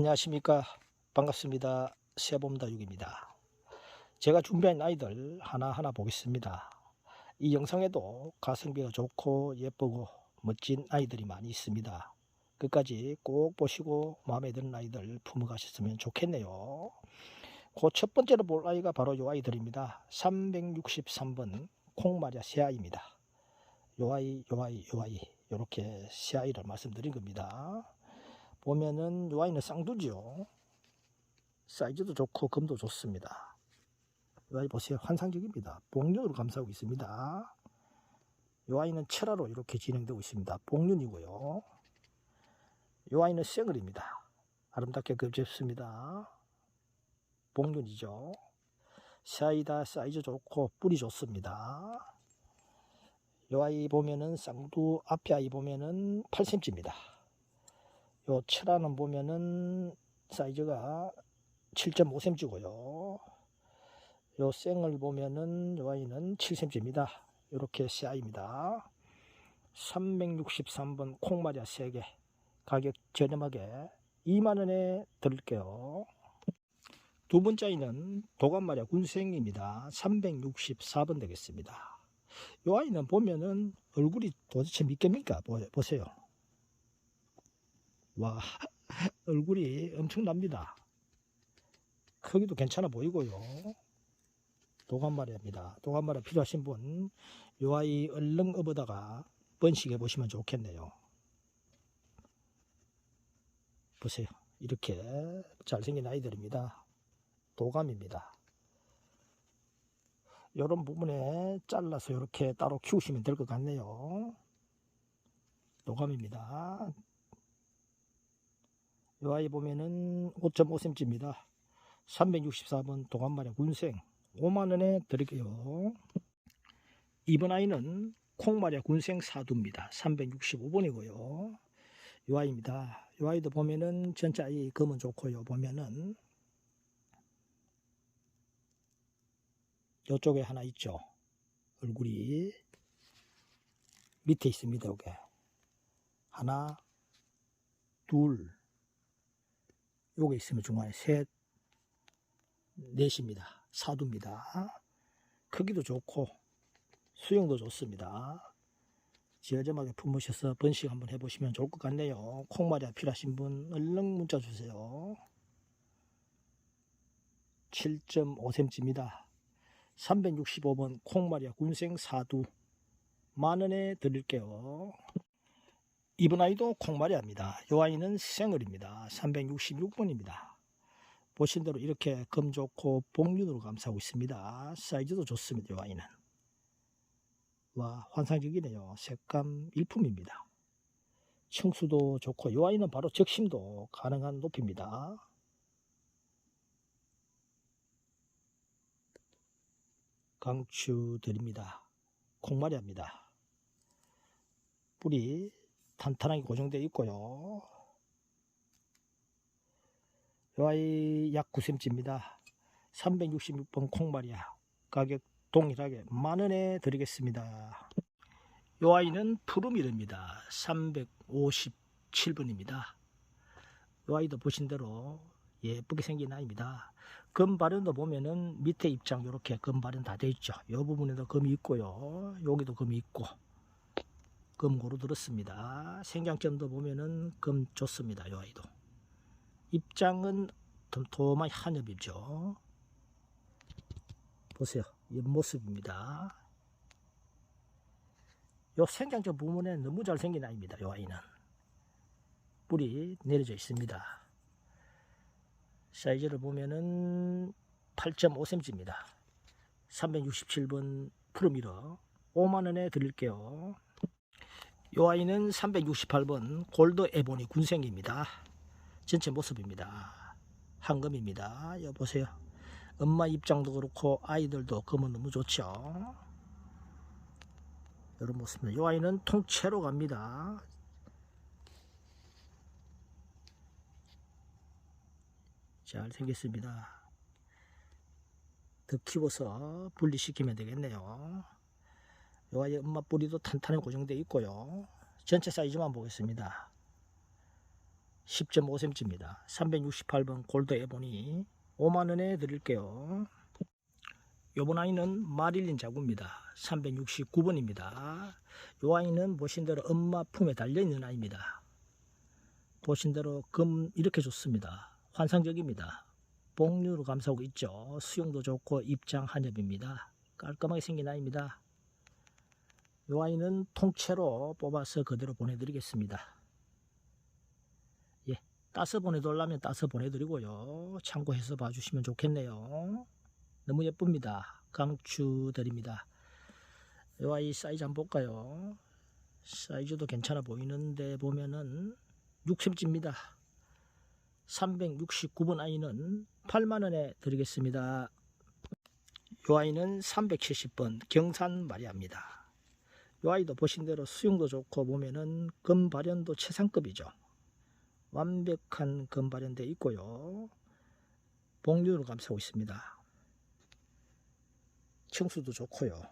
안녕하십니까. 반갑습니다. 세봄다육입니다. 제가 준비한 아이들 하나하나 보겠습니다. 이 영상에도 가성비가 좋고 예쁘고 멋진 아이들이 많이 있습니다. 끝까지 꼭 보시고 마음에 드는 아이들 품어가셨으면 좋겠네요. 그 첫 번째로 볼 아이가 바로 요 아이들입니다. 363번 콩마리아 새아이입니다. 요 아이 요 아이 요 아이 요렇게 새아이를 말씀드린 겁니다 보면은 요 아이는 쌍두죠. 사이즈도 좋고 금도 좋습니다. 요 아이 보세요. 환상적입니다. 복륜으로 감싸고 있습니다. 요 아이는 철화로 이렇게 진행되고 있습니다. 복륜이고요. 요 아이는 생얼입니다. 아름답게 급잡습니다. 복륜이죠. 사이다 사이즈 좋고 뿌리 좋습니다. 요 아이 보면은 쌍두 앞에 아이 보면은 8cm입니다. 요 철화는 보면은 사이즈가 7.5cm고요. 요 생을 보면은 요 아이는 7cm입니다. 이렇게 사이입니다. 363번 콩마리아 3개 가격 저렴하게 2만원에 드릴게요. 두 번째 아이는 도감마리아 군생입니다. 364번 되겠습니다. 요 아이는 보면은 얼굴이 도대체? 보- 보세요. 와 얼굴이 엄청납니다. 크기도 괜찮아 보이고요. 도감마리입니다. 도감마리 필요하신 분 요 아이 얼른 업어다가 번식해 보시면 좋겠네요. 보세요. 이렇게 잘생긴 아이들입니다. 도감입니다. 이런 부분에 잘라서 이렇게 따로 키우시면 될 것 같네요. 도감입니다 이 아이 보면은 5.5cm입니다. 364번 동안마리 군생 5만원에 드릴게요. 이번 아이는 콩마리아 군생 사두입니다. 365번이고요. 이 아이입니다. 이 아이도 보면은 전체 아이 검은 좋고요. 보면은 이쪽에 하나 있죠. 얼굴이 밑에 있습니다. 여기 하나, 둘, 요게 있으면 중간에 셋, 넷입니다. 사두입니다. 크기도 좋고 수영도 좋습니다. 지어점하게 품으셔서 번식 한번 해보시면 좋을 것 같네요. 콩마리아 필요하신 분 얼른 문자 주세요. 7.5cm입니다. 365번 콩마리아 군생 사두 만원에 드릴게요. 이번 아이도 콩마리아입니다. 이 아이는 생얼입니다. 366번입니다. 보신 대로 이렇게 금 좋고 복륜으로 감싸고 있습니다. 사이즈도 좋습니다. 이 아이는. 와 환상적이네요. 색감 일품입니다. 청수도 좋고 이 아이는 바로 적심도 가능한 높이입니다. 강추 드립니다. 콩마리아입니다. 뿌리 탄탄하게 고정되어 있고요. 이 아이 약 9cm입니다. 366번 콩마리아 가격 동일하게 만원에 드리겠습니다. 이 아이는 푸르미르입니다. 357번입니다. 이 아이도 보신 대로 예쁘게 생긴 아이입니다. 금 발현도 보면은 밑에 입장 이렇게 금 발현 다 되어 있죠. 이 부분에도 금이 있고요. 여기도 금이 있고 금 고루 들었습니다. 생장점도 보면은 금 좋습니다. 이 아이도. 입장은 톰톰한 한엽이죠. 보세요. 옆모습입니다. 요 생장점 부분에 너무 잘생긴 아이입니다. 이 아이는. 뿌리 내려져 있습니다. 사이즈를 보면은 8.5cm입니다. 367번 프로미러 5만원에 드릴게요. 이 아이는 368번 골드 에보니 군생입니다. 전체 모습입니다. 황금입니다. 여보세요. 엄마 입장도 그렇고 아이들도 금은 너무 좋죠. 이런 모습입니다. 이 아이는 통째로 갑니다. 잘 생겼습니다. 더 키워서 분리시키면 되겠네요. 요 아이 엄마 뿌리도 탄탄하게 고정되어 있고요. 전체 사이즈만 보겠습니다. 10.5cm입니다. 368번 골드 에보니 5만원에 드릴게요. 요번 아이는 마릴린 자구입니다. 369번입니다. 요 아이는 보신 대로 엄마 품에 달려있는 아이입니다. 보신 대로 금 이렇게 좋습니다. 환상적입니다. 복류로 감싸고 있죠. 수영도 좋고 입장 한엽입니다. 깔끔하게 생긴 아이입니다. 요 아이는 통째로 뽑아서 그대로 보내드리겠습니다. 예, 따서 보내달라면 따서 보내드리고요. 참고해서 봐주시면 좋겠네요. 너무 예쁩니다. 강추 드립니다. 요 아이 사이즈 한번 볼까요? 사이즈도 괜찮아 보이는데 보면은 6cm입니다. 369번 아이는 8만원에 드리겠습니다. 요 아이는 370번 경산 마리아입니다. 요 아이도 보신 대로 수용도 좋고 보면은 금 발현도 최상급이죠. 완벽한 금 발현돼 있고요. 복류를 감싸고 있습니다. 청수도 좋고요.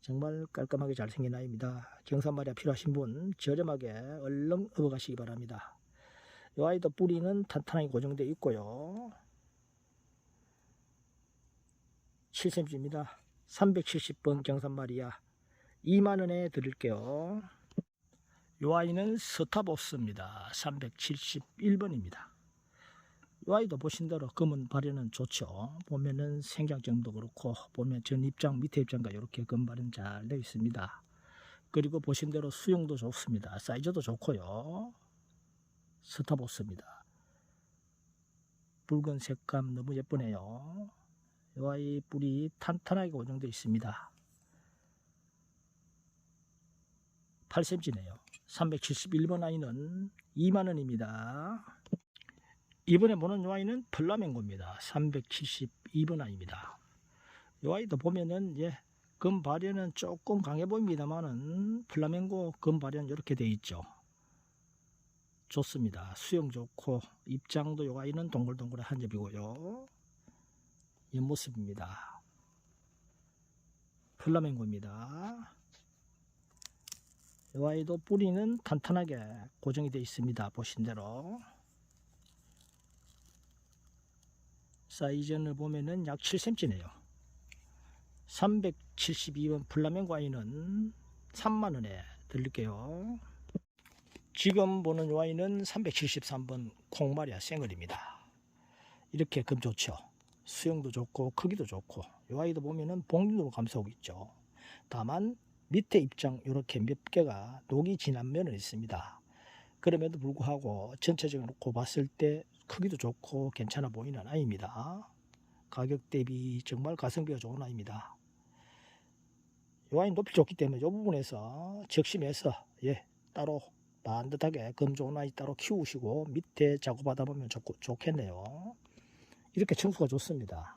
정말 깔끔하게 잘생긴 아이입니다. 경산마리아 필요하신 분 저렴하게 얼른 업어가시기 바랍니다. 이 아이도 뿌리는 탄탄하게 고정되어 있고요. 7cm입니다. 370번 경산마리아 2만원에 드릴게요. 이 아이는 스타보스입니다. 371번입니다. 이 아이도 보신 대로 검은 발현은 좋죠. 보면은 생장점도 그렇고 보면 전 입장 밑에 입장과 이렇게 검 발현 잘 되어 있습니다. 그리고 보신 대로 수용도 좋습니다. 사이즈도 좋고요. 스타보스입니다. 붉은 색감 너무 예쁘네요. 이 아이 뿌리 탄탄하게 고정되어 있습니다. 8cm네요. 371번 아이는 2만원입니다. 이번에 보는 요 아이는 플라멩고입니다. 372번 아이입니다. 요 아이도 보면은 예, 금 발현은 조금 강해 보입니다만은 플라멩고 금 발현 이렇게 돼 있죠. 좋습니다. 수영 좋고 입장도 요 아이는 동글동글한 한 접이고요. 옆모습입니다. 플라멩고입니다. 요 아이도 뿌리는 탄탄하게 고정이 되어 있습니다. 보신 대로. 사이즈를 보면은 약 7cm네요. 372번 플라멩고 아이는 3만원에 드릴게요. 지금 보는 이 아이는 373번 콩마리아 생얼입니다. 이렇게 금 좋죠. 수영도 좋고 크기도 좋고 이 아이도 보면은 복륜으로 감싸고 있죠. 다만 밑에 입장 이렇게 몇 개가 녹이 진한 면은 있습니다. 그럼에도 불구하고 전체적으로 봤을 때 크기도 좋고 괜찮아 보이는 아이입니다. 가격 대비 정말 가성비가 좋은 아이입니다. 이 아이 높이 좋기 때문에 이 부분에서 적심해서 예 따로 반듯하게 금 좋은 아이 따로 키우시고 밑에 작업하다 보면 좋, 좋겠네요. 이렇게 청수가 좋습니다.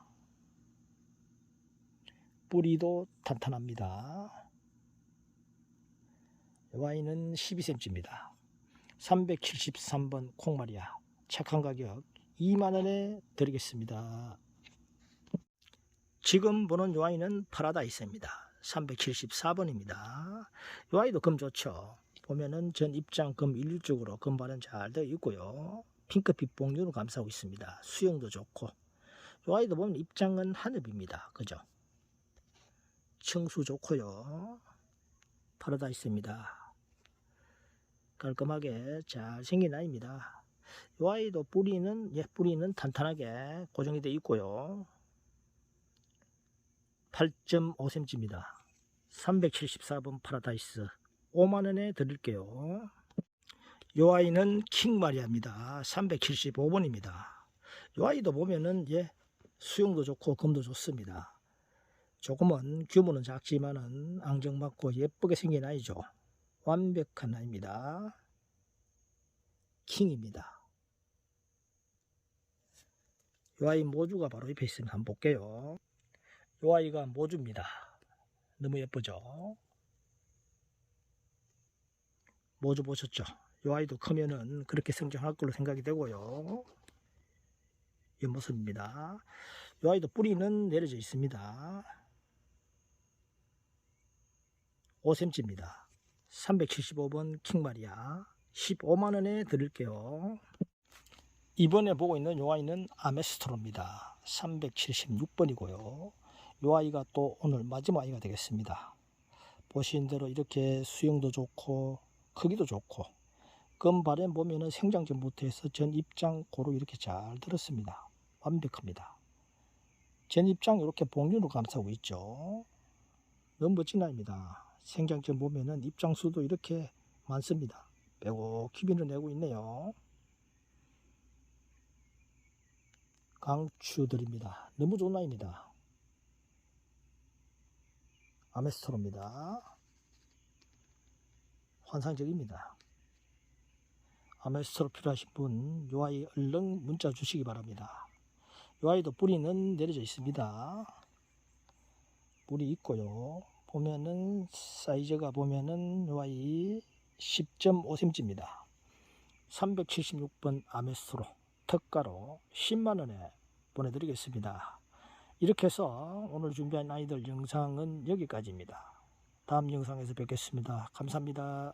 뿌리도 탄탄합니다. 이 아이는 12cm입니다. 373번 콩마리아 착한 가격 2만원에 드리겠습니다. 지금 보는 요 아이는 파라다이스입니다. 374번입니다. 요 아이도 금 좋죠. 보면은 전 입장 금 일률적으로 금발은 잘 되어 있고요. 핑크빛 봉류로 감싸고 있습니다. 수영도 좋고 요 아이도 보면 입장은 하늘입니다. 그죠? 청수 좋고요. 파라다이스입니다. 깔끔하게 잘 생긴 아이입니다. 이 아이도 뿌리는 예 뿌리는 탄탄하게 고정이 되어 있고요. 8.5cm입니다. 374번 파라다이스 5만원에 드릴게요. 이 아이는 킹마리아입니다. 375번입니다. 이 아이도 보면은 예 수용도 좋고 금도 좋습니다. 조금은 규모는 작지만은 앙정맞고 예쁘게 생긴 아이죠. 완벽한 아이입니다. 킹입니다. 이 아이 모주가 바로 옆에 있으면 한번 볼게요. 이 아이가 모주입니다. 너무 예쁘죠? 모주 보셨죠? 이 아이도 크면은 그렇게 성장할 걸로 생각이 되고요. 이 모습입니다. 이 아이도 뿌리는 내려져 있습니다. 5cm입니다. 375번 킹마리아 15만원에 드릴게요. 이번에 보고 있는 요 아이는 아메스트로입니다. 376번이고요. 요 아이가 또 오늘 마지막 아이가 되겠습니다. 보신 대로 이렇게 수영도 좋고 크기도 좋고 금발에 보면은 생장 전부터 해서 전 입장 고루 이렇게 잘 들었습니다. 완벽합니다. 전 입장 이렇게 봉륜으로 감싸고 있죠. 너무 멋진 아이입니다. 생장점 보면은 입장수도 이렇게 많습니다. 빼고 키비를 내고 있네요. 강추드립니다. 너무 좋은 아이입니다. 아메스토로입니다. 환상적입니다. 아메스토로 필요하신 분, 요 아이 얼른 문자 주시기 바랍니다. 요 아이도 뿌리는 내려져 있습니다. 물이 있고요. 보면은 사이즈가 보면은 요 아이 10.5cm입니다. 376번 아메스트로 특가로 10만원에 보내드리겠습니다. 이렇게 해서 오늘 준비한 아이들 영상은 여기까지입니다. 다음 영상에서 뵙겠습니다. 감사합니다.